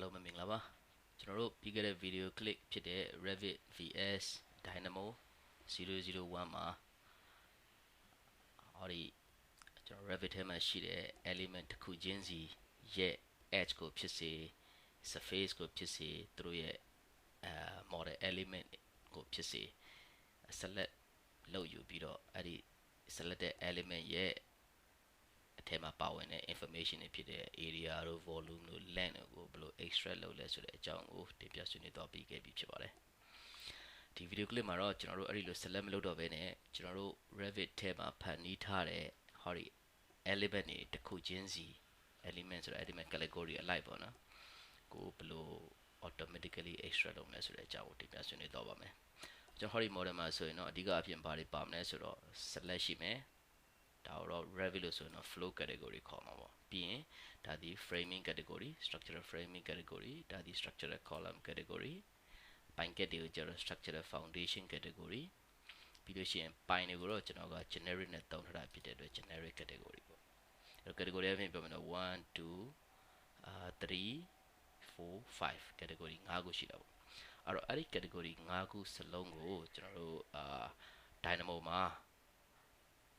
အားလုံးပဲမင်္ဂလာပါကျွန်တော်တို့ပြီးခဲ့တဲ့ video clip ဖြစ်တဲ့ Revit VS Dynamo 001မှာဟောဒီကျွန်တော် Revit ထဲမှာရှိတဲ့ element တစ်ခုချင်းစီရဲ့ edge ကိုဖြစ်စေ surface ကိုဖြစ်စေသူတို့ရဲ့အဲ model element ကိုဖြစ်စေ select လုပ်ယူပြီးတော့အဲ့ဒီ selected element ရဲ့ အထက်မှာပါဝင်တဲ့ information တွေဖြစ်တဲ့ area တို့ volume တို့ length တို့ကိုဘယ်လို extract လုပ်လဲဆိုတဲ့အကြောင်းကိုတင်ပြဆွေးနွေးသွားပြီးခဲ့ပြီဖြစ်ပါတယ်ဒီ video clip မှာတော့ကျွန်တော်တို့အဲ့ဒီလို select မလုပ်တော့ဘဲနဲ့ကျွန်တော်တို့ Revit ထဲမှာဖန်တီးထားတဲ့ဟောဒီ element တွေတစ်ခုချင်းစီ element ဆိုတော့ element category အလိုက်ပေါ့နော်ကိုဘယ်လို automatically extract လုပ်မလဲဆိုတဲ့အကြောင်းကိုတင်ပြဆွေးနွေးသွားပါမယ်ကျွန်တော်ဟောဒီ model မှာဆိုရင်တော့အဓိကအဖြစ်ဘာတွေပါမလဲဆိုတော့ select ရှိမယ် ဒါတော့ Revit လို့ဆိုရင်တော့ flow category ခေါ်မှာပေါ့ပြီးရင်ဒါဒီ framing category structural framing category ဒါဒီ structural column category ပိုင် category ကျတော့ structural foundation category ပြီးလို့ရှိရင်ပိုင်တွေကိုတော့ကျွန်တော်က generic နဲ့သုံးထားတာဖြစ်တဲ့အတွက် generic category ပေါ့အဲ့ category အပြင်ပြောမယ်နော်1 2အာ3 4 5 category 5ခုရှိတာပေါ့အဲ့တော့အဲ့ဒီ category 5ခုစလုံးကိုကျွန်တော်တို့အာ Dynamo မှာ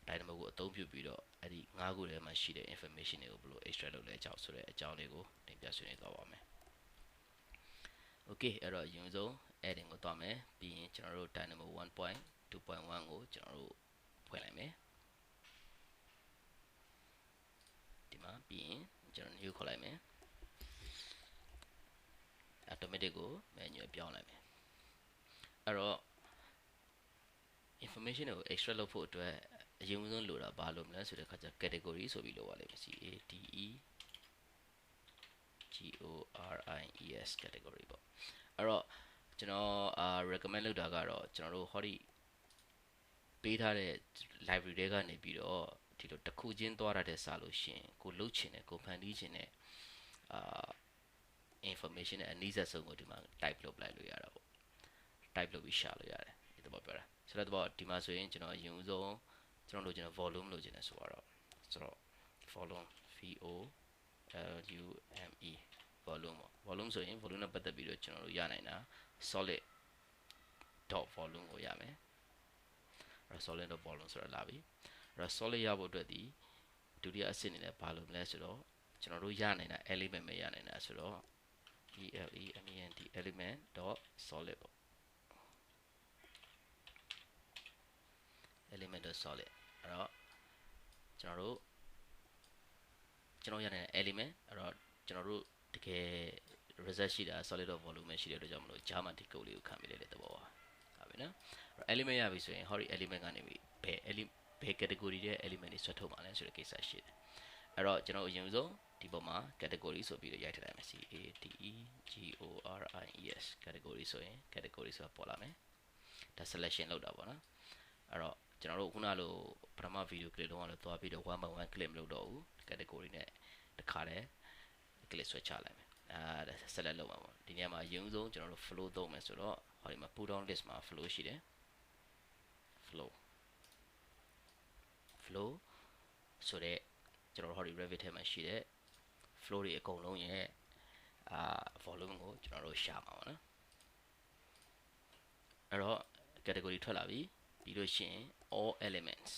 Dynamo ကိုအသုံးပြုပြီးတော့အဲ့ဒီ၅ခုထဲမှာရှိတဲ့ information တွေကိုဘယ်လို extract လုပ်လဲအကြောင်းဆိုတဲ့အကြောင်းလေးကိုတင်ပြဆွေးနွေးသွားပါမယ်။ Okay အဲ့တော့ရင်ဆုံး adding ကိုသွားမယ်ပြီးရင်ကျွန်တော်တို့ Dynamo 1.2.1ကိုကျွန်တော်တို့ဖွင့်လိုက်မယ်ဒီမှာပြီးရင်ကျွန်တော် new ခေါ်လိုက်မယ် automatic ကို menu ပြောင်းလိုက်မယ်အဲ့တော့ information ကို extract လုပ်ဖို့အတွက် အရင်ဆုံးလိုတာဘာလို့မလဲဆိုတဲ့ခါကျ category ဆိုပြီးလိုပါလိမ့်မယ် C A T E G O R I E S category ပေါ့အဲ့တော့ကျွန်တော်အာ recommend လုပ်တာကတော့ကျွန်တော်တို့ဟောဒီပေးထားတဲ့ library တွေကနေပြီးတော့ဒီလိုတစ်ခုချင်းသွားရတဲ့စာလို့ရှင်ကိုလုတ်ချင်တယ်ကိုဖန်တီးချင်တယ်အာ information နဲ့အနည်းဆက်ဆုံးကိုဒီမှာ type လုပ်လိုက်လို့ရတာပေါ့ type လုပ်ပြီးရှာလို့ရတယ်ဒီတော့ပြောတာဆိုတော့ဒီမှာဆိုရင်ကျွန်တော်အရင်ဆုံး ကျွန်တော်လိုချင်တဲ့ volume လိုချင်တယ်ဆိုတော့ဆိုတော့ volume v o l u m e volume ပေါ့ volume ဆိုရင် volume နဲ့ပတ်သက်ပြီးတော့ကျွန်တော်တို့ရနိုင်တာ solid dot volume ကိုရမယ်အဲ solid dot volume ဆိုတာလာပြီအဲ solid ရဖို့အတွက်ဒီဒုတိယအဆင့်အနေနဲ့ဘာလို့မလဲဆိုတော့ကျွန်တော်တို့ရနိုင်တာ element ပဲရနိုင်တာဆိုတော့ e l e m e n t element dot solid ပေါ့ element dot solid အဲ့တော့ကျွန်တော်တို့ကျွန်တော်ရတဲ့ element အဲ့တော့ကျွန်တော်တို့တကယ် result ရှိတာ solid of volume ရှိတဲ့အတွက်ကြောင့်မလို့ Java ဒီ code လေးကိုခံပြီးလိုက်တဲ့သဘောပါဟုတ်ပြီနော်အဲ့ element ရပြီဆိုရင်ဟောဒီ element ကနေပြီးဘယ် element ဘယ် category တဲ့ element တွေဆွဲထုတ်မှာလဲဆိုတဲ့ကိစ္စရှိတယ်အဲ့တော့ကျွန်တော်အရင်ဆုံးဒီပေါ်မှာ category ဆိုပြီးတော့ရိုက်ထည့်လိုက်မယ် C A T E G O R I E S category ဆိုရင် category ဆိုတာပေါ်လာမယ်ဒါ selection လောက်တာပေါ့နော် အဲ့တော့ကျွန်တော်တို့ခုနလိုပထမဗီဒီယိုကလစ်လုံးကလည်းသွားပြီးတော့1 by 1 click မလုပ်တော့ဘူး category နဲ့တခါတည်း click ဆွဲချလိုက်မယ်အဲ select လုပ်မှာပေါ့ဒီနေရာမှာအရင်ဆုံးကျွန်တော်တို့ flow သုံးမယ်ဆိုတော့ဟောဒီမှာ pull down list မှာ flow ရှိတယ် flow flow ဆိုတော့ကျွန်တော်တို့ဟောဒီ Revit ထဲမှာရှိတဲ့ flow တွေအကုန်လုံးရဲ့အာ volume ကိုကျွန်တော်တို့ရှာမှာပါနော်အဲ့တော့ category ထွက်လာပြီ ပြီးလို့ရှိရင် all elements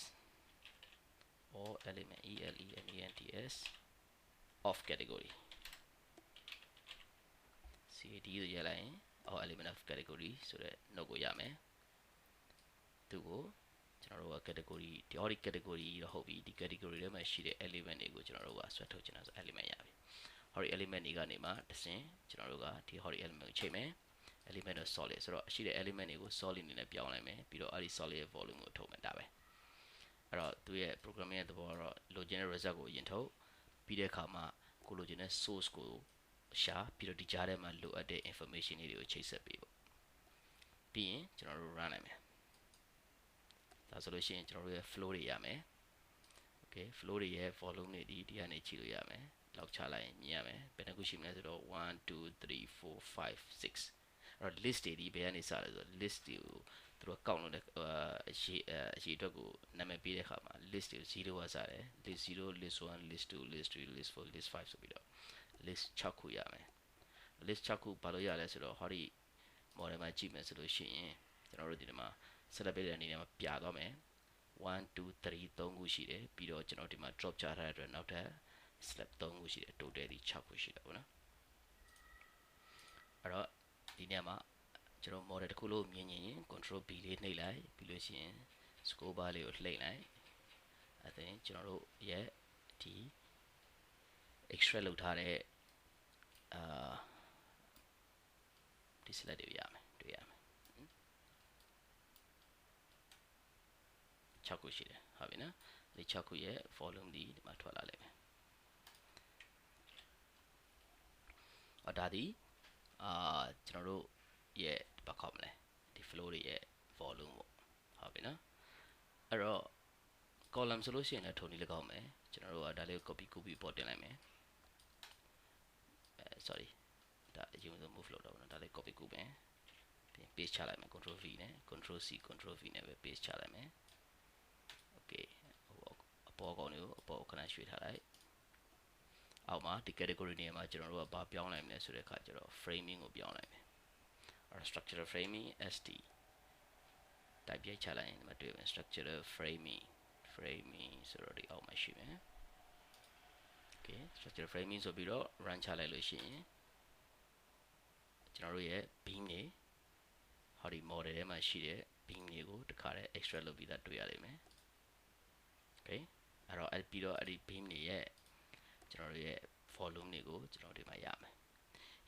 all element e l e m e n t s of category cad ဆိုရလိုက်ရင် all element of category ဆိုတဲ့ note ကိုရမယ်သူကိုကျွန်တော်တို့က category ဒီ audit category တော့ဟုတ်ပြီဒီ category ထဲမှာရှိတဲ့ element တွေကိုကျွန်တော်တို့ကဆွဲထုတ်ချင်တာဆို element ရပြီဟောဒီ element တွေကနေမှတစ်ဆင့်ကျွန်တော်တို့ကဒီဟောဒီ element ကိုချိန်မယ် element of solid ဆိုတော့ရှိတဲ့ element တွေကို solid အနေနဲ့ပြောင်းလိုက်မယ်ပြီးတော့အဲ့ဒီ solid ရဲ့ volume ကိုထုတ်မယ်ဒါပဲအဲ့တော့သူရဲ့ programming ရဲ့သဘောကတော့လိုချင်တဲ့ result ကိုရင်ထုတ်ပြီးတဲ့အခါမှာကိုလိုချင်တဲ့ source ကိုရှာပြီးတော့ဒီကြားထဲမှာလိုအပ်တဲ့ information တွေကိုချိတ်ဆက်ပေးပေါ့ပြီးရင်ကျွန်တော်တို့ run နိုင်မယ်ဒါဆိုလို့ရှိရင်ကျွန်တော်တို့ရဲ့ flow တွေရမယ် okay flow တွေရဲ့ volume တွေဒီဒီကနေကြည့်လို့ရမယ်လောက်ချလိုက်ရင်မြင်ရမယ်ဘယ်နှခုရှိမလဲဆိုတော့1 2 3 4 5 6အဲ့ တော့ list တွေဒီဘယ်ကနေစလဲဆိုတော့ list တွေကိုသူတို့ကောက်လို့တဲ့အရေးအရေးအတွက်ကိုနာမည်ပေးတဲ့အခါမှာ list တွေ0ကစတယ် list 0 list 1 list 2 list 3 list 4 list 5ဆိုပြီးတော့ list 6ခုရမယ် list 6ခုဘာလို့ရလဲဆိုတော့ဟောဒီ model မှာကြည့်မယ်ဆိုလို့ရှိရင်ကျွန်တော်တို့ဒီမှာ select ပေးတဲ့အနေနဲ့မှာပြသွားမယ်1 2 3 3ခုရှိတယ်ပြီးတော့ကျွန်တော်ဒီမှာ drop ချထားတဲ့အတွက်နောက်ထပ် select 3ခုရှိတယ် total ဒီ6ခုရှိတယ်ပေါ့နော်အဲ့တော့ ဒီနေရာမှာကျွန်တော် model တစ်ခုလုံးမြင်ရင် control B လေးနှိပ်လိုက်ပြီးလို့ရှိရင် scope bar လေးကိုလှိမ့်လိုက်အဲ့ဒါကျွန်တော်တို့ရဲ့ဒီ extract လုပ်ထားတဲ့အာဒီ select တွေရမယ်တွေ့ရမယ်6ခုရှိတယ်ဟုတ်ပြီနော်ဒီ6ခုရဲ့ volume ဒီဒီမှာထွက်လာလိမ့်မယ်အော်ဒါဒီ အာကျွန်တော်တို့ရဲ့ဘာခေါ်မလဲဒီ flow တွေရဲ့ volume ပေါ့ဟုတ်ပြီနော်အဲ့တော့ column ဆိုလို့ရှိရင်လည်းထုံနည်းလည်းကောင်းမယ်ကျွန်တော်တို့ကဒါလေးကို copy copy ပေါ်တင်လိုက်မယ်အဲ sorry ဒါအရင်ဆုံး move လုပ်တော့နော်ဒါလေး copy ကူမယ်ပြီး paste ချလိုက်မယ် control v နဲ့ control c control v နဲ့ပဲ paste ချလိုက်မယ် okay အပေါ်ကောင်တွေကိုအပေါ်ခဏရွှေ့ထားလိုက် အောက်မှာဒီ category နေရာမှာကျွန်တော်တို့ကဘာပြောင်းလိုက်မလဲဆိုတဲ့အခါကျတော့ framing ကိုပြောင်းလိုက်မယ်အဲ့ structural framing st တိုက်ပြချလိုက်ရင်ဒီမှာတွေ့မယ် structural framing framing ဆိုတော့ဒီအောက်မှာရှိမယ် okay structural framing ဆိုပြီးတော့ run ချလိုက်လို့ရှိရင်ကျွန်တော်တို့ရဲ့ beam တွေဟောဒီ model ထဲမှာရှိတဲ့ beam တွေကိုတခါတည်း extract လုပ်ပြီးသားတွေ့ရလိမ့်မယ် okay အဲ့တော့အဲ့ပြီးတော့အဲ့ဒီ beam တွေရဲ့ ကျွန်တော်တို့ရဲ့ volume တွေကိုကျွန်တော်ဒီမှာရမယ်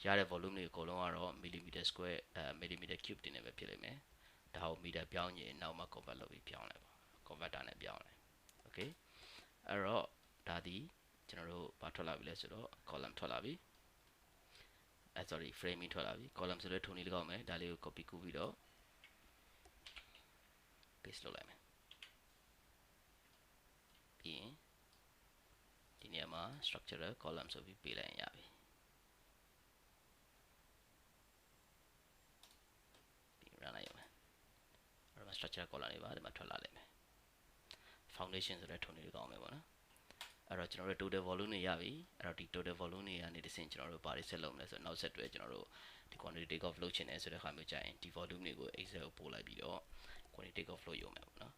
ရတဲ့ volume တွေအကုန်လုံးကတော့ millimeter square အဲ millimeter cube တင်နေပဲဖြစ်လိမ့်မယ်ဒါကို meter ပြောင်းရင်နောက်မှ convert လုပ်ပြီးပြောင်းလိုက်ပါ converter နဲ့ပြောင်းလိုက် okay အဲ့တော့ဒါဒီကျွန်တော်တို့ဘာထွက်လာပြီလဲဆိုတော့ column ထွက်လာပြီအဲ sorry framing ထွက်လာပြီ column ဆိုတော့ထုံနေလကောက်မယ်ဒါလေးကို copy ကူးပြီးတော့ paste လုပ်လိုက်မယ်ပြီးရင် ဒီနေရာမှာ structural column ဆိုပြီးပေးလိုက်ရင်ရပြီပြီး run လိုက်ရမယ်အဲ့တော့ structural column တွေပါဒီမှာထွက်လာလိမ့်မယ် foundation ဆိုတဲ့ထုံနေလကောက်မယ်ပေါ့နော်အဲ့တော့ကျွန်တော်တို့ total volume တွေရပြီအဲ့တော့ဒီ total volume တွေကနေတစ်ဆင့်ကျွန်တော်တို့ဘာတွေဆက်လုပ်မလဲဆိုတော့နောက်ဆက်တွဲကျွန်တော်တို့ဒီ quantity take off လုပ်ချင်တယ်ဆိုတဲ့ခါမျိုးကြာရင်ဒီ volume တွေကို excel ကိုပို့လိုက်ပြီးတော့ quantity take off လုပ်ရုံပဲပေါ့နော်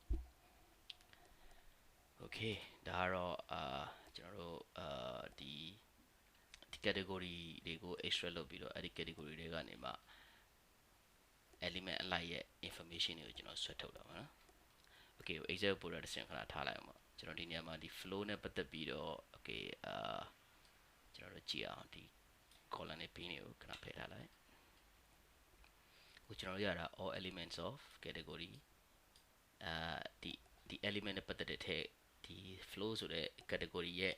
okay ဒါကတော့အာ ကျွန်တော်တို့အာဒီဒီ category တွေကို extract လုပ်ပြီးတော့အဲ့ဒီ category တွေကနေမှ element အလိုက်ရဲ့ information တွေကိုကျွန်တော်ဆွဲထုတ်တာပါနော် okay excel ပို့တာတစ်ဆင့်ခဏထားလိုက်အောင်ပေါ့ကျွန်တော်ဒီနေရာမှာဒီ flow နဲ့ပတ်သက်ပြီးတော့ okay အာကျွန်တော်တို့ကြည့်အောင်ဒီ column နဲ့ pin တွေကိုခဏဖယ်ထားလိုက်ဟိုကျွန်တော်ရတာ all elements of category အာဒီဒီ element နဲ့ပတ်သက်တဲ့ထဲ ဒီ flow ဆိုတဲ့ category ရဲ့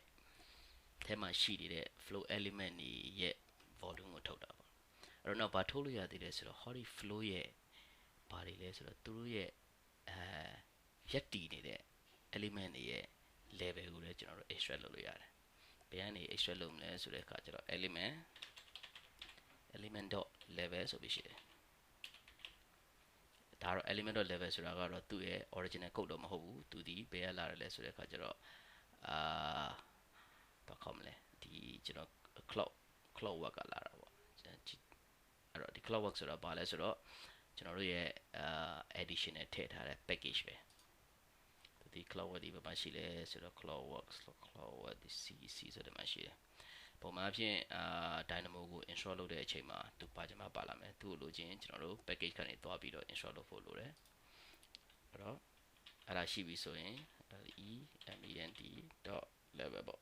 ထဲမှာရှိနေတဲ့ flow element တွေရဲ့ volume ကိုထုတ်တာပေါ့အဲ့တော့နောက်ဘာထုတ်လို့ရသေးလဲဆိုတော့ how the flow ရဲ့ဘာတွေလဲဆိုတော့သူတို့ရဲ့အဲရက်တည်နေတဲ့ element တွေရဲ့ level ကိုလည်းကျွန်တော်တို့ extract လုပ်လို့ရတယ်။ဘယ်ကနေ extract လုပ်မလဲဆိုတဲ့အခါကျတော့ element element.level ဆိုပြီးရှိတယ်။ ဒါတော့ element.level ဆိုတာကတော့သူ့ရဲ့ original code တော့မဟုတ်ဘူး။သူဒီဘယ်ကလာတယ်လဲဆိုတဲ့အခါကျတော့အာဘာခေါ်မလဲဒီကျွန်တော် cloud cloud work ကလာတာပေါ့။အဲ့တော့ဒီ cloud work ဆိုတာဘာလဲဆိုတော့ကျွန်တော်တို့ရဲ့အာ addition နဲ့ထည့်ထားတဲ့ package ပဲဒီ cloud work ဒီဘာမှရှိလဲဆိုတော့ cloud works cloud work ဒီ CC ဆိုတဲ့မှာရှိတယ် ပုံမှန်အဖြစ်အာ Dynamo ကို install လုပ်တဲ့အချိန်မှာသူပါကြမှာပါလာမယ်သူ့ကိုလိုချင်ကျွန်တော်တို့ package ကနေတွားပြီးတော့ install လုပ်ဖို့လိုတယ်အဲ့တော့အဲ့ဒါရှိပြီဆိုရင် element.level ပေါ့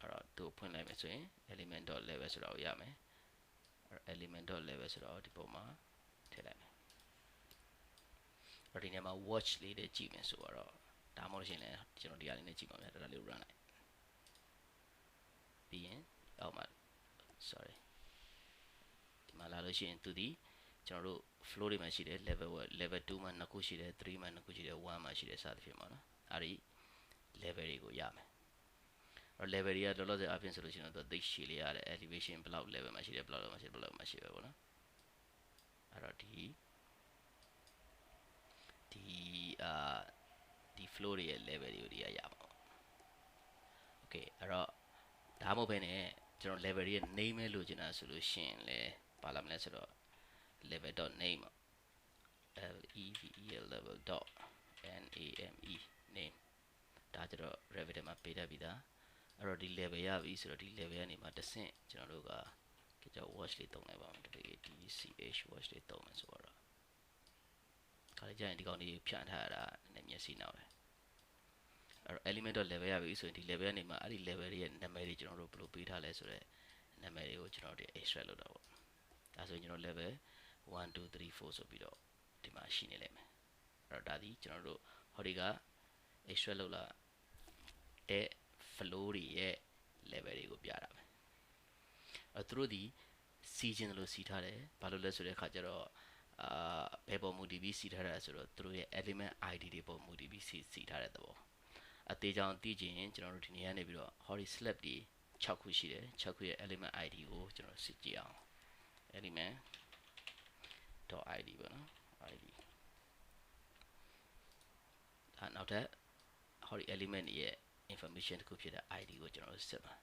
အဲ့တော့သူ့ဖွင့်လိုက်မယ်ဆိုရင် element.level ဆိုတာကိုရမယ် element.level ဆိုတော့ဒီပုံမှာထည့်လိုက်မယ်တော့ဒီနေရာမှာ watch လေးတွေကြည့်မယ်ဆိုတော့ဒါမှမဟုတ်ရှင်လည်းကျွန်တော်ဒီဟာလေးနဲ့ကြည့်ပါမယ်ဒါလေး run လိုက် ပြီးရင်အောက်မှာ sorry ဒီမှာလာလို့ရှိရင်သူဒီကျွန်တော်တို့ flow တွေမှာရှိတယ် level 1 level 2မှာနှစ်ခုရှိတယ်3မှာနှစ်ခုရှိတယ်1မှာရှိတယ်စသဖြင့်ပေါ့နော်အဲ့ဒီ level တွေကိုရမယ်တော့ level တွေကလောလောဆယ်အပြင်ဆိုလို့ရှိရင်တော့သိရှည်လေးရတယ် elevation ဘယ်လောက် level မှာရှိတယ်ဘယ်လောက် level မှာရှိတယ်ဘယ်လောက်မှာရှိပဲပေါ့နော်အဲ့တော့ဒီဒီအာဒီ flow တွေရဲ့ level တွေကိုဒီရရပါဘူး okay အဲ့တော့ ဒါမှမဟုတ်ဘဲနဲ့ကျွန်တော် level ရဲ့ name ပဲလိုချင်တာဆိုလို့ရှိရင်လဲပါလာမလဲဆိုတော့ level.name l e v e level dot n a m e name ဒါကြတော့ Revit မှာပေးတတ်ပြီသားအဲ့တော့ဒီ level ရပြီဆိုတော့ဒီ level ကနေမှတစ်ဆင့်ကျွန်တော်တို့ကကြောက် watch လေးတုံးလိုက်ပါမယ် WATCH watch လေးတုံးမယ်ဆိုတော့ခါလေးကျရင်ဒီကောင်လေးဖြန့်ထားရတာနည်းနည်းမျက်စိနောက်တယ် အဲ့တော့ element level ရပြီဆိုရင်ဒီ level ကနေမှအဲ့ဒီ level ရဲ့နာမည်တွေကျွန်တော်တို့ဘယ်လိုပေးထားလဲဆိုတော့နာမည်တွေကိုကျွန်တော်တို့ extract လုပ်တာပေါ့ဒါဆိုရင်ကျွန်တော် level 1 2 3 4ဆိုပြီးတော့ဒီမှာရှိနေလိမ့်မယ်အဲ့တော့ဒါဒီကျွန်တော်တို့ဟောဒီက extract လုပ်လာတဲ့ flow တွေရဲ့ level တွေကိုပြတာပဲအဲ့သူတို့ဒီစီးခြင်းလို့စီးထားတယ်ဘာလို့လဲဆိုတဲ့အခါကျတော့အာဘယ်ပေါ်မူတည်ပြီးစီးထားတာဆိုတော့သူတို့ရဲ့ element id တွေပေါ်မူတည်ပြီးစီးစီးထားတဲ့သဘော အသေးချောင်သိချင်ရင်ကျွန်တော်တို့ဒီနေရာနေပြီးတော့ hori slab တွေ6ခုရှိတယ်6ခုရဲ့ element id ကိုကျွန်တော်စစ်ကြည့်အောင် element .id ပေါ့နော် id ဒါနောက်ထပ် hori element ရဲ့ information တခုဖြစ်တဲ့ id ကိုကျွန်တော်တို့စစ်ပါ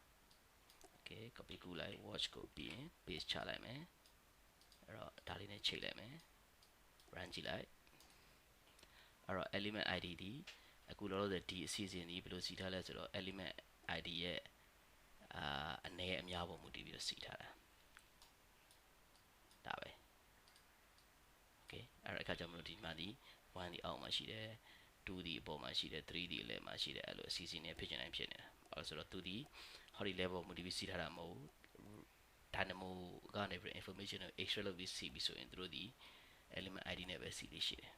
okay copy ကူလိုက် watch ကိုပြီးရင် paste ချလိုက်မယ်အဲ့တော့ဒါလေးနဲ့ချိန်လိုက်မယ် run ကြည့်လိုက်အဲ့တော့ element id ဒီ အခုလောလောဆယ်ဒီအစီအစဉ်ကြီးဘယ်လိုစီထားလဲဆိုတော့ element id ရဲ့အာအနေအများပုံမူတည်ပြီးတော့စီထားတာဒါပဲ okay အဲ့တော့အခါကျမှလို့ဒီမှာဒီ1ဒီအောက်မှာရှိတယ်2ဒီအပေါ်မှာရှိတယ်3ဒီအလယ်မှာရှိတယ်အဲ့လိုအစီအစဉ်နဲ့ဖြစ်နေတိုင်းဖြစ်နေတာအဲ့ဆိုတော့သူဒီဟောဒီ level မူတည်ပြီးစီထားတာမဟုတ်ဘူး dynamo ကနေပြီး information ကို extract လုပ်ပြီးစီပြီးဆိုရင်သူတို့ဒီ element id နဲ့ပဲစီလေးရှိတယ်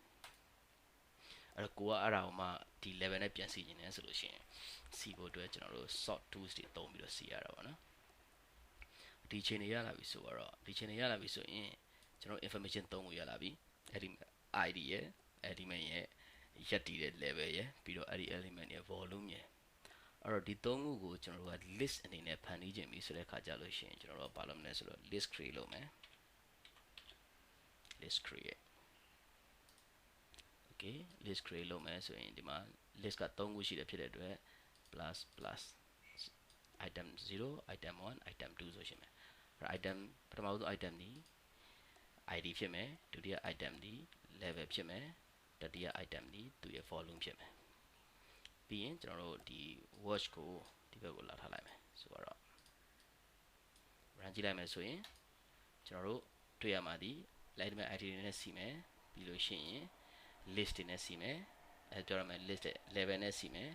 အဲ့တော့ကိုကအဲ့ဒါကိုမှဒီ level နဲ့ပြန်စီနေတယ်ဆိုလို့ရှိရင်စီဖို့အတွက်ကျွန်တော်တို့ sort tools တွေသုံးပြီးတော့စီရတာပေါ့နော်ဒီချိန်တွေရလာပြီဆိုတော့ဒီချိန်တွေရလာပြီဆိုရင်ကျွန်တော် information သုံးခုရလာပြီ element id ရဲ့ element ရဲ့ရက်တည်တဲ့ level ရဲ့ပြီးတော့အဲ့ဒီ element ရဲ့ volume ရဲ့အဲ့တော့ဒီသုံးခုကိုကျွန်တော်တို့က list အနေနဲ့ဖန်တီးခြင်းပြီဆိုတဲ့ခါကြလို့ရှိရင်ကျွန်တော်တို့ကဘာလုပ်မလဲဆိုတော့ list create လုပ်မယ် list create okay list create လုပ်မယ်ဆိုရင်ဒီမှာ list က3ခုရှိတယ်ဖြစ်တဲ့အတွက် plus plus item 0 item 1 item 2ဆိုရှင်မယ်အဲ့ item ပထမဆုံး item ဒီ id ဖြစ်မယ်ဒုတိယ item ဒီ level ဖြစ်မယ်တတိယ item ဒီသူရဲ့ volume ဖြစ်မယ်ပြီးရင်ကျွန်တော်တို့ဒီ watch ကိုဒီဘက်ကိုလာထားလိုက်မယ်ဆိုတော့ run ကြည့်လိုက်မယ်ဆိုရင်ကျွန်တော်တို့တွေ့ရမှာဒီ lightman id နဲ့စီမယ်ပြီးလို့ရှိရင် list တွေနဲ့စီမယ်အဲပြောရမယ် list level နဲ့စီမယ်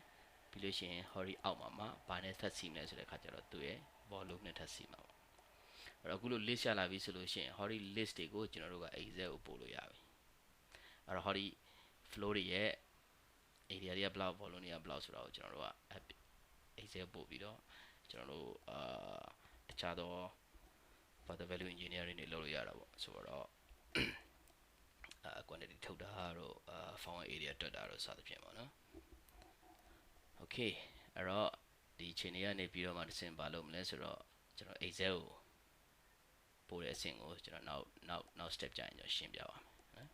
ပြီးလို့ရှိရင် hori အောက်မှာမှာဘာနဲ့ထပ်စီမလဲဆိုတဲ့အခါကျတော့သူ့ရဲ့ volume နဲ့ထပ်စီမှာပေါ့အဲ့တော့အခုလို့ list ရလာပြီဆိုလို့ရှိရင် hori list တွေကိုကျွန်တော်တို့က excel ကိုပို့လို့ရပြီအဲ့တော့ hori flow တွေရဲ့ area တွေက block volume တွေက block ဆိုတော့ကျွန်တော်တို့က excel ပို့ပြီးတော့ကျွန်တော်တို့အာတခြားသော further value engineering တွေလုပ်လို့ရတာပေါ့ဆိုတော့အာ quantity ထုတ်တာတို့အာ font area တွက်တာတို့စသဖြင့်ပေါ့နော် okay အဲ့တော့ဒီချိန်တွေကနေပြီးတော့မှတစ်ဆင့်ပါလို့မလဲဆိုတော့ကျွန်တော် excel ကိုပို့တဲ့အဆင့်ကိုကျွန်တော်နောက်နောက်နောက် step ကြရင်ကျွန်တော်ရှင်းပြပါမယ်နော်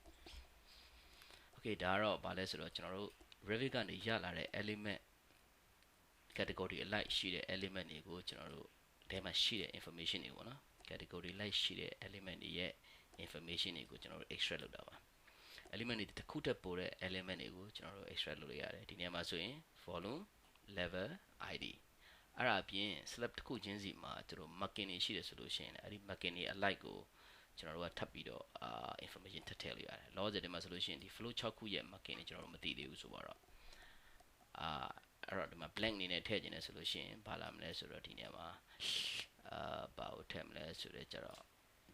okay ဒါကတော့ဗာလဲဆိုတော့ကျွန်တော်တို့ Revit ကနေရလာတဲ့ element category အလိုက်ရှိတဲ့ element တွေကိုကျွန်တော်တို့အဲမှာရှိတဲ့ information တွေပေါ့နော် category လိုက်ရှိတဲ့ element တွေရဲ့ information တွေကိုကျွန်တော်တို့ extract လုပ်တာပါ element တွေတစ်ခုတက်ပို့တဲ့ element တွေကိုကျွန်တော်တို့ extract လုပ်လို့ရတယ်ဒီနေရာမှာဆိုရင် volume level id အဲ့ဒါအပြင် slab တစ်ခုချင်းစီမှာကျွန်တော် marking တွေရှိတယ်ဆိုလို့ရှိရင်အဲ့ဒီ marking တွေ alike ကိုကျွန်တော်တို့ကထပ်ပြီးတော့အာ information ထပ်ထည့်လို့ရတယ်လောဆယ်ဒီမှာဆိုလို့ရှိရင်ဒီ flow 6ခုရဲ့ marking တွေကျွန်တော်တို့မသိသေးဘူးဆိုတော့အာအဲ့တော့ဒီမှာ blank အနေနဲ့ထည့်ခြင်းလဲဆိုလို့ရှိရင်ဘာလာမလဲဆိုတော့ဒီနေရာမှာအာဘာကိုထည့်မလဲဆိုတော့ကျတော့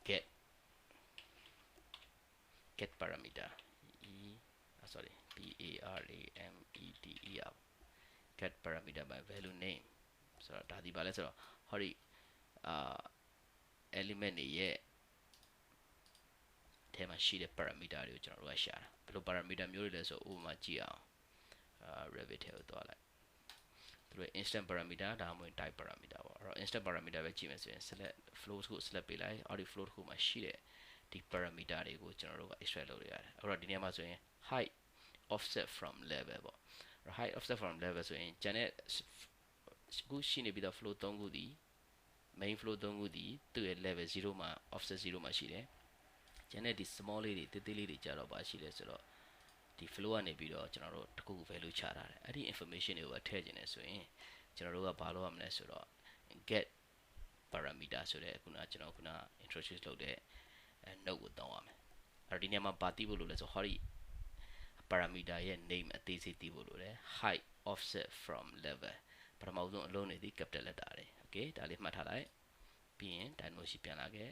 get get parameter e ah, sorry p a r a m e t e r get parameter by value name ဆိုတော့ဒါဒီပါလဲဆိုတော့ဟောဒီအာ element တွေရဲ့ထဲမှာရှိတဲ့ parameter တွေကိုကျွန်တော်တို့ကရှာတာဘယ်လို parameter မျိုးတွေလဲဆိုဥပမာကြည့်အောင်အာ Revit ထဲကိုသွားလိုက်သူတို့ instant parameter ဒါမှမဟုတ် type parameter ပေါ့အဲ့တော့ instant parameter ပဲကြည့်မယ်ဆိုရင် select flow ကို select ပေးလိုက် audio flow ကိုမှာရှိတဲ့ဒီ parameter တွေကိုကျွန်တော်တို့က extract လုပ်ရရတယ်အဲ့တော့ဒီနေရာမှာဆိုရင် height offset from level ပေါ့ height offset from level ဆိုရင်ကျန်တဲ့ခုရှိနေပြီးတော့ flow 3ခုဒီ main flow သုံးခုဒီသူ့ရဲ့ level 0မှာ offset 0မှာရှိတယ်ကျန်တဲ့ဒီ small လေးတွေတိတိလေးတွေကြတော့ပါရှိတယ်ဆိုတော့ဒီ flow ကနေပြီးတော့ကျွန်တော်တို့တစ်ခုခု value ချထားတယ်အဲ့ဒီ information တွေကိုထည့်ခြင်းနဲ့ဆိုရင်ကျွန်တော်တို့ကဘာလုပ်ရမလဲဆိုတော့ get parameter ဆိုတဲ့ခုနကျွန်တော်ခုန introduce လုပ်တဲ့ node ကိုတောင်းရမယ်အဲ့ဒီနေရာမှာပါတိဖို့လို့လဲဆိုဟောဒီ parameter ရဲ့ name အသေးစိတ်သိဖို့လိုတယ် height offset from level ပထမဆုံးအလုံးနေသည် capital letter တွေ okay ဒါလေးမှတ်ထားလိုက်ပြီးရင် dynamo ရှိပြန်လာခဲ့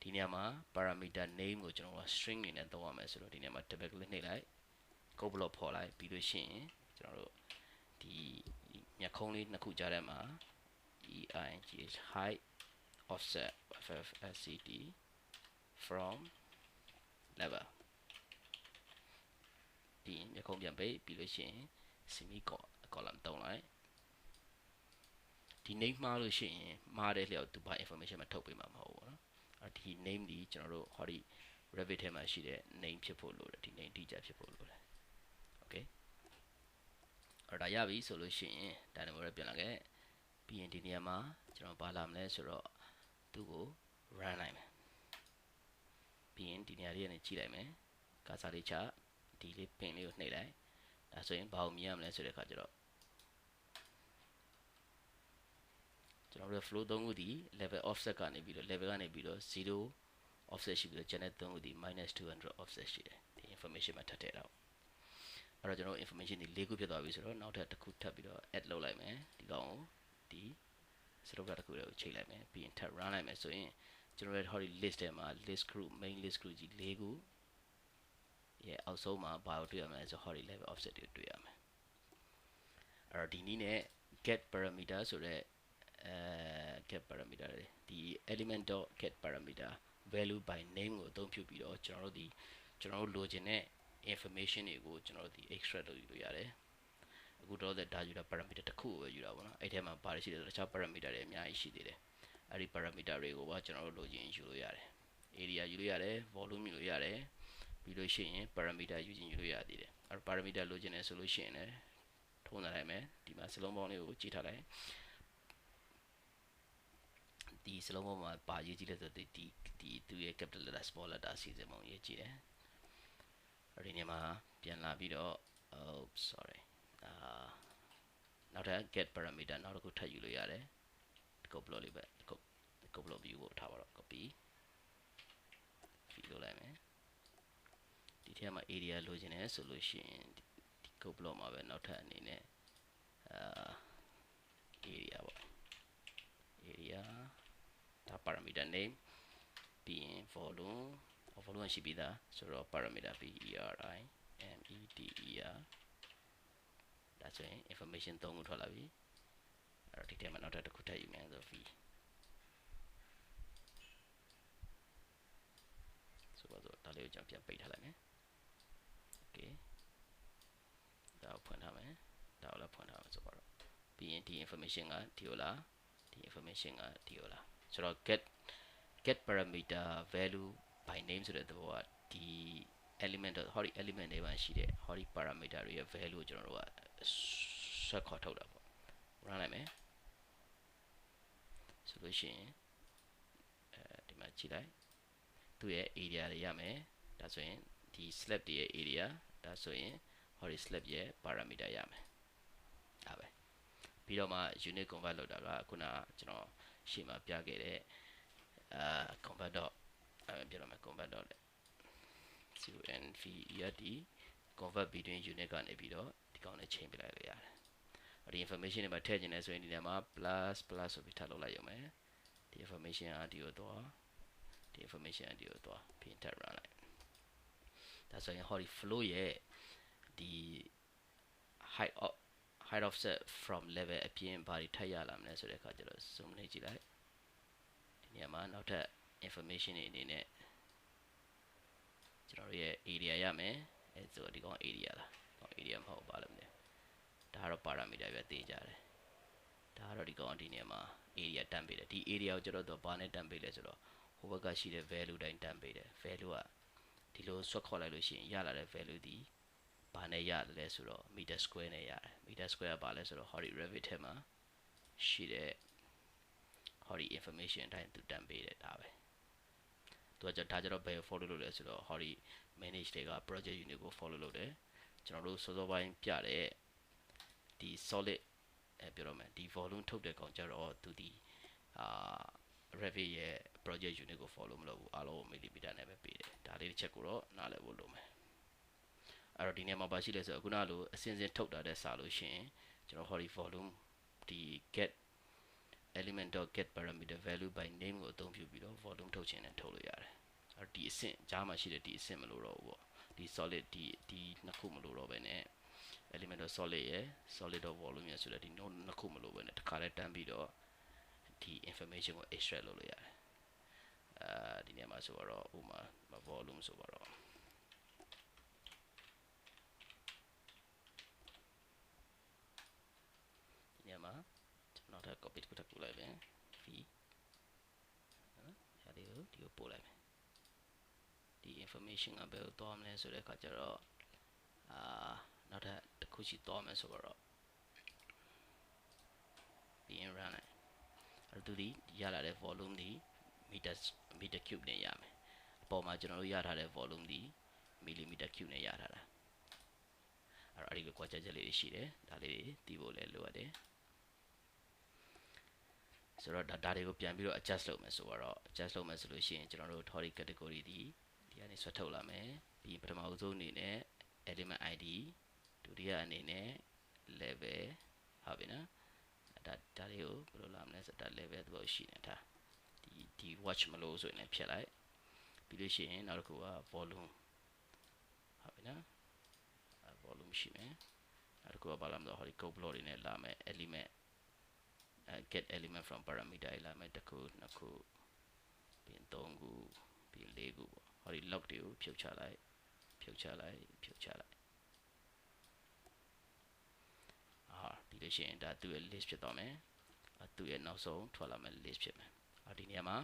ဒီနေရာမှာ parameter name ကိုကျွန်တော်က string အနေနဲ့သုံးရမယ်ဆိုတော့ဒီနေရာမှာ double click နှိပ်လိုက် code block ဖော်လိုက်ပြီးလို့ရှိရင်ကျွန်တော်တို့ဒီမျက်ခုံးလေးနှစ်ခုကြားထဲမှာ EIGH height offset FFSCD from level ပြီးရင်မျက်ခုံးပြန်ပိတ်ပြီးလို့ရှိရင် semi column တုံးလိုက်ဒီ name မှားလို့ရှိရင်မှားတဲ့လျောက်သူဘာ information မထုတ်ပေးမှာမဟုတ်ဘူးเนาะအဲဒီ name ဒီကျွန်တော်တို့ဟောဒီ Revit ထဲမှာရှိတဲ့ name ဖြစ်ဖို့လိုတယ်ဒီ name တိကျဖြစ်ဖို့လိုတယ် okay အဲ့ဒါရပြီဆိုလို့ရှိရင် Dynamo ရပြန်လာခဲ့ပြီးရင်ဒီနေရာမှာကျွန်တော်ပါလာမလဲဆိုတော့သူ့ကို run လိုက်မယ်ပြီးရင်ဒီနေရာလေးကနေကြည့်လိုက်မယ်ကာစာလေးချ ဒီလေးပင်လေးကိုနှိပ်လိုက်ဒါဆိုရင်ဘာကိုမြင်ရမလဲဆိုတဲ့အခါကျတော့ကျွန်တော်တို့ flow 3ခုဒီ level offset ကနေပြီးတော့ level ကနေပြီးတော့0 offset ရှိပြီးတော့ channel 3ခုဒီ -200 offset ရှိတယ်ဒီ information မှာထပ်ထည့်တော့အဲ့တော့ကျွန်တော် information ဒီ၄ခုဖြစ်သွားပြီဆိုတော့နောက်ထပ်တစ်ခုထပ်ပြီးတော့ add လုပ်လိုက်မယ်ဒီကောင်ကိုဒီစတုပ်ကတစ်ခုတည်းကိုချိန်လိုက်မယ်ပြီးရင်ထပ် run လိုက်မယ်ဆိုရင်ကျွန်တော်တို့ဟောဒီ list ထဲမှာ list group main list group ကြီး၄ခု ရဲ့အောက်ဆုံးမှာဘာကိုတွေ့ရမလဲဆိုဟောဒီ level offset တွေတွေ့ရမယ်အဲ့တော့ဒီနည်းနဲ့ get parameter ဆိုတော့အဲ get parameter တွေဒီ element.get parameter value by name ကိုအသုံးပြုပြီးတော့ကျွန်တော်တို့ဒီကျွန်တော်တို့လိုချင်တဲ့ information တွေကိုကျွန်တော်တို့ဒီ extract လုပ်ယူလို့ရတယ်အခုတော့ဒါယူတာ parameter တစ်ခုကိုပဲယူတာပေါ့နော်အဲ့ထဲမှာဘာတွေရှိလဲဆိုတော့တခြား parameter တွေအများကြီးရှိသေးတယ်အဲ့ဒီ parameter တွေကိုပါကျွန်တော်တို့လိုချင်ယူလို့ရတယ် area ယူလို့ရတယ် volume ယူလို့ရတယ် ပြီးလို့ရှိရင် parameter ယူခြင်းယူလို့ရသေးတယ်အဲ့ parameter လိုချင်တယ်ဆိုလို့ရှိရင်လည်းထုံးထားလိုက်မယ်ဒီမှာစလုံးပေါင်းလေးကိုကြည့်ထားလိုက်ဒီစလုံးပေါင်းမှာပါရေးကြည့်လဲဆိုဒီဒီဒီသူရဲ့ capital letter small letter အစီအစဉ်ပုံရေးကြည့်တယ်အဲ့ဒီနေမှာပြန်လာပြီးတော့ oh sorry အာနောက်ထပ် get parameter နောက်တစ်ခုထပ်ယူလို့ရတယ်ဒီကုတ်ဘလော့လေးပဲဒီကုတ်ဒီကုတ်ဘလော့ view ကိုထားပါတော့ copy ဖီလို့လိုက်မယ် ဒီထဲမှာ area လိုချင်တယ်ဆိုလို့ရှိရင်ဒီကုတ် block မှာပဲနောက်ထပ်အနေနဲ့အာ area ပေါ့ area ဒါ parameter name ပြီးရင် volume volume ရှိပြီးသားဆိုတော့ parameter p e r i m e d e r ဒါဆိုရင် information ၃ခုထွက်လာပြီအဲ့တော့ဒီထဲမှာနောက်ထပ်တစ်ခုထပ်ယူမယ်ဆို v ဆိုပါတော့ဒါလေးကိုကျွန်တော်ပြန်ပိတ်ထားလိုက်မယ် okay ဒါကိုဖွင့်ထားမယ်ဒါကိုလည်းဖွင့်ထားမယ်ဆိုပါတော့ပြီးရင်ဒီ information ကဒီလိုလားဒီ information ကဒီလိုလားဆိုတော့ get get parameter value by name ဆိုတဲ့သဘောကဒီ element ဟောဒီ element တွေမှာရှိတဲ့ဟောဒီ parameter တွေရဲ့ value ကိုကျွန်တော်တို့ကဆွဲခေါ်ထုတ်တာပေါ့ run လိုက်မယ်ဆိုလို့ရှိရင်အဲဒီမှာကြည့်လိုက်သူ့ရဲ့ area တွေရမယ်ဒါဆိုရင် ဒီ slab တွေရဲ့ area ဒါဆိုရင်ဟောဒီ slab ရဲ့ parameter ရမယ်ဒါပဲပြီးတော့မှ unit convert လုပ်တာကခုနကျွန်တော်ရှေ့မှာပြခဲ့တဲ့အာ convert dot အဲပြတော့မယ် convert dot CNVERT convert between unit ကနေပြီးတော့ဒီကောင်နဲ့ချိန်ပြလိုက်လို့ရတယ်ဒီ information တွေမှာထည့်ခြင်းလဲဆိုရင်ဒီနေရာမှာ plus plus ဆိုပြီးထပ်လုပ်လိုက်ရုံပဲဒီ information ကဒီကိုတော့ဒီ information ကဒီကိုတော့ပြင်ထပ် run လိုက် ဒါဆိုရင်ဟောဒီ flow ရဲ့ဒီ height of height offset from level အပြင်ဘာတွေထပ်ရလာမလဲဆိုတဲ့အခါကျတော့ zoom နေကြည့်လိုက်ဒီနေရာမှာနောက်ထပ် information တွေအနေနဲ့ကျွန်တော်တို့ရဲ့ area ရမယ်အဲဆိုဒီကောင် area လားဟော area မဟုတ်ပါလို့မလဲဒါကတော့ parameter ပဲသိကြတယ်ဒါကတော့ဒီကောင်ဒီနေရာမှာ area တန်းပေးတယ်ဒီ area ကိုကျွန်တော်တို့ဘာနဲ့တန်းပေးလဲဆိုတော့ဟိုဘက်ကရှိတဲ့ value တိုင်းတန်းပေးတယ် value က ဒီလိုဆွတ်ခေါ်လိုက်လို့ရှိရင်ရလာတဲ့ value ဒီဘာနဲ့ရတယ်လဲဆိုတော့ meter square နဲ့ရတယ် meter square ကဘာလဲဆိုတော့ hori revit ထဲမှာရှိတဲ့ဟောဒီ information အတိုင်းသူတန်ပေးတယ်ဒါပဲသူကကြဒါကြတော့ဘယ် follow လုပ်လဲဆိုတော့ဟောဒီ manage တွေက project unit ကို follow လုပ်တယ်ကျွန်တော်တို့စောစောပိုင်းပြတဲ့ဒီ solid အဲပြောရမယ်ဒီ volume ထုတ်တဲ့ကောင်ကြတော့သူဒီအာ Revit ရဲ့ project unit ကို follow မလုပ်ဘူးအားလုံး millimeter နဲ့ပဲပေးတယ်ဒါလေးတစ်ချက်ကိုတော့နားလည်ဖို့လိုမယ်အဲ့တော့ဒီနေရာမှာပါရှိလဲဆိုတော့ခုနကလိုအစင်းစင်းထုတ်တာတဲ့စာလို့ရှိရင်ကျွန်တော်ဟောဒီ volume ဒီ get element.get parameter value by name ကိုအသုံးပြုပြီးတော့ volume ထုတ်ခြင်းနဲ့ထုတ်လို့ရတယ်အဲ့ဒီအဆင့်ကြားမှာရှိတဲ့ဒီအဆင့်မလို့တော့ဘူးပေါ့ဒီ solid ဒီဒီနှစ်ခုမလို့တော့ပဲね element.solid ရယ် solid.volume ရယ်ဆိုတဲ့ဒီ node နှစ်ခုမလို့ပဲねတခါလဲတန်းပြီးတော့ ဒီ information ကို extract လုပ်လို့ရတယ်အဲဒီနေရာမှာဆိုတော့ဥမာ volume ဆိုတော့ဒီနေရာမှာကျွန်တော်တို့ copy တစ်ခုထပ်ပို့လိုက်မယ် v နော်အဲဒီကိုဒီကိုပို့လိုက်မယ်ဒီ information ကဘယ်ကိုသွားမလဲဆိုတဲ့အခါကျတော့အာနောက်ထပ်တစ်ခုရှိသွားမယ်ဆိုတော့ပြီးရင် run လိုက် အဲ့ဒါဒီရလာတဲ့ volume ဒီ meter meter cube နဲ့ရမယ်အပေါ်မှာကျွန်တော်တို့ရထားတဲ့ volume ဒီ millimeter cube နဲ့ရထားတာအဲ့တော့အဲ့ဒီလိုကွာခြားချက်လေးတွေရှိတယ်ဒါလေးတွေသိဖို့လည်းလိုရတယ်ဆိုတော့ဒါတွေကိုပြန်ပြီးတော့ adjust လုပ်မယ်ဆိုတော့ adjust လုပ်မယ်ဆိုလို့ရှိရင်ကျွန်တော်တို့ Thori category ဒီဒီကနေဆွဲထုတ်လာမယ်ပြီးပထမအဆုံးအနေနဲ့ element id ဒုတိယအနေနဲ့ level ဟုတ်ပြီနော် ဒါဒါလေးကိုဘယ်လိုလာမလဲဆိုတော့ level သဘောရှိနေတာဒီဒီ watch မလို့ဆိုရင်လည်းဖြတ်လိုက်ပြီးလို့ရှိရင်နောက်တစ်ခုက volume ဟုတ်ပြီနော် volume ရှိမယ်နောက်တစ်ခုကဘာလာမလို့ဟောဒီ code block တွေနဲ့လာမယ် element get element from parameter လာမယ်တစ်ခုနှစ်ခုပြီးသုံးခုပြီးလေးခုပေါ့ဟောဒီ log တွေကိုဖြုတ်ချလိုက်ဖြုတ်ချလိုက်ဖြုတ်ချလိုက်အာဒီ လိုရှိရင်ဒါသူ့ရဲ့ list ဖြစ်သွားမယ်သူ့ရဲ့နောက်ဆုံးထွက်လာမယ့် list ဖြစ်မယ်အာဒီနေရာမှာ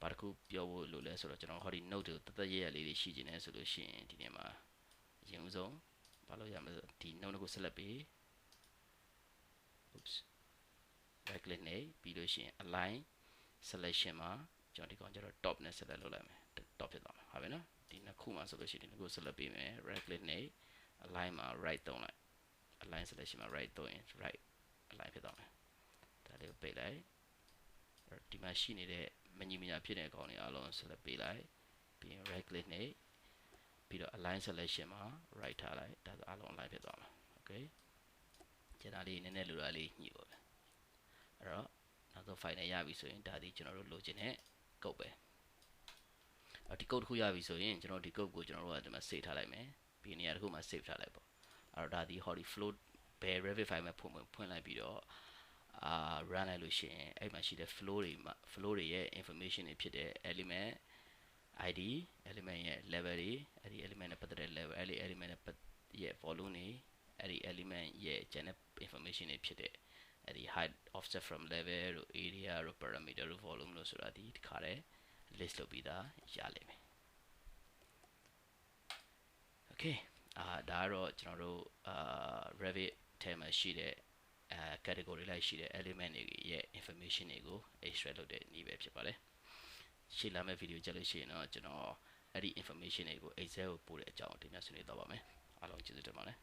ဘာတစ်ခုပြောဖို့လိုလဲဆိုတော့ကျွန်တော်ဟောဒီ note တွေကိုတသက်ရရလေးတွေရှိနေတယ်ဆိုလို့ရှိရင်ဒီနေရာမှာအရင်ဦးဆုံးဘာလို့ရမလဲဆိုဒီ note ကို select ပေး oops right click နဲ့ပြီးလို့ရှိရင် align selection မှာကျွန်တော်ဒီကောင်ကျတော့ top နဲ့ select လုပ်လိုက်မယ် top ဖြစ်သွားမှာဟုတ်ပြီနော်ဒီနှစ်ခုမှာဆိုလို့ရှိရင်ဒီကို select ပေးမယ် right click နဲ့ align မှာ right သုံးလိုက် align selection မှာ right သုံးရင် right align ဖြစ်သွားမယ်ဒါလေးကိုပိတ်လိုက်ဒီမှာရှိနေတဲ့မညီမညာဖြစ်တဲ့အကောင်တွေအားလုံး select ပေးလိုက်ပြီးရင် right click နဲ့ပြီးတော့ align selection မှာ right ထားလိုက်ဒါဆိုအားလုံး align ဖြစ်သွားမှာ okay ကျန်တာလေးနည်းနည်းလိုတာလေးညှိပါပဲအဲ့တော့နောက်ဆုံး file နဲ့ရပြီဆိုရင်ဒါဒီကျွန်တော်တို့လိုချင်တဲ့ code ပဲဒီ code တစ်ခုရပြီဆိုရင်ကျွန်တော်ဒီ code ကိုကျွန်တော်တို့ကဒီမှာ save ထားလိုက်မယ်ပြီးနေရာတစ်ခုမှာ save ထားလိုက်ပေါ့ အဲ့တော့ဒါဒီ hori float ဘယ် revit file မှာဖွင့်ဖွင့်လိုက်ပြီးတော့အာ run လိုက်လို့ရှိရင်အဲ့မှာရှိတဲ့ flow တွေမှာ flow တွေရဲ့ information တွေဖြစ်တဲ့ element id element ရဲ့ level တွေအဲ့ဒီ element နဲ့ပတ်သက်တဲ့ level အဲ့ဒီ element နဲ့ပတ်ရဲ့ volume တွေအဲ့ဒီ element ရဲ့ general information တွေဖြစ်တဲ့အဲ့ဒီ height offset from level တို့ area တို့ parameter တို့ volume တို့ဆိုတာဒီတခါတည်း list လုပ်ပြီးသားရလိမ့်မယ် okay အာဒါကတော့ကျွန်တော်တို့အာ Revit ထဲမှာရှိတဲ့အဲ category လိုက်ရှိတဲ့ element တွေရဲ့ information တွေကို extract လုပ်တဲ့နည်းပဲဖြစ်ပါတယ်ရှေ့လာမယ့် video ကြည့်လို့ရှိရင်တော့ကျွန်တော်အဲ့ဒီ information တွေကို Excel ကိုပို့တဲ့အကြောင်းတင်ပြဆွေးနွေးတော့ပါမယ်အားလုံးကျေးဇူးတင်ပါတယ်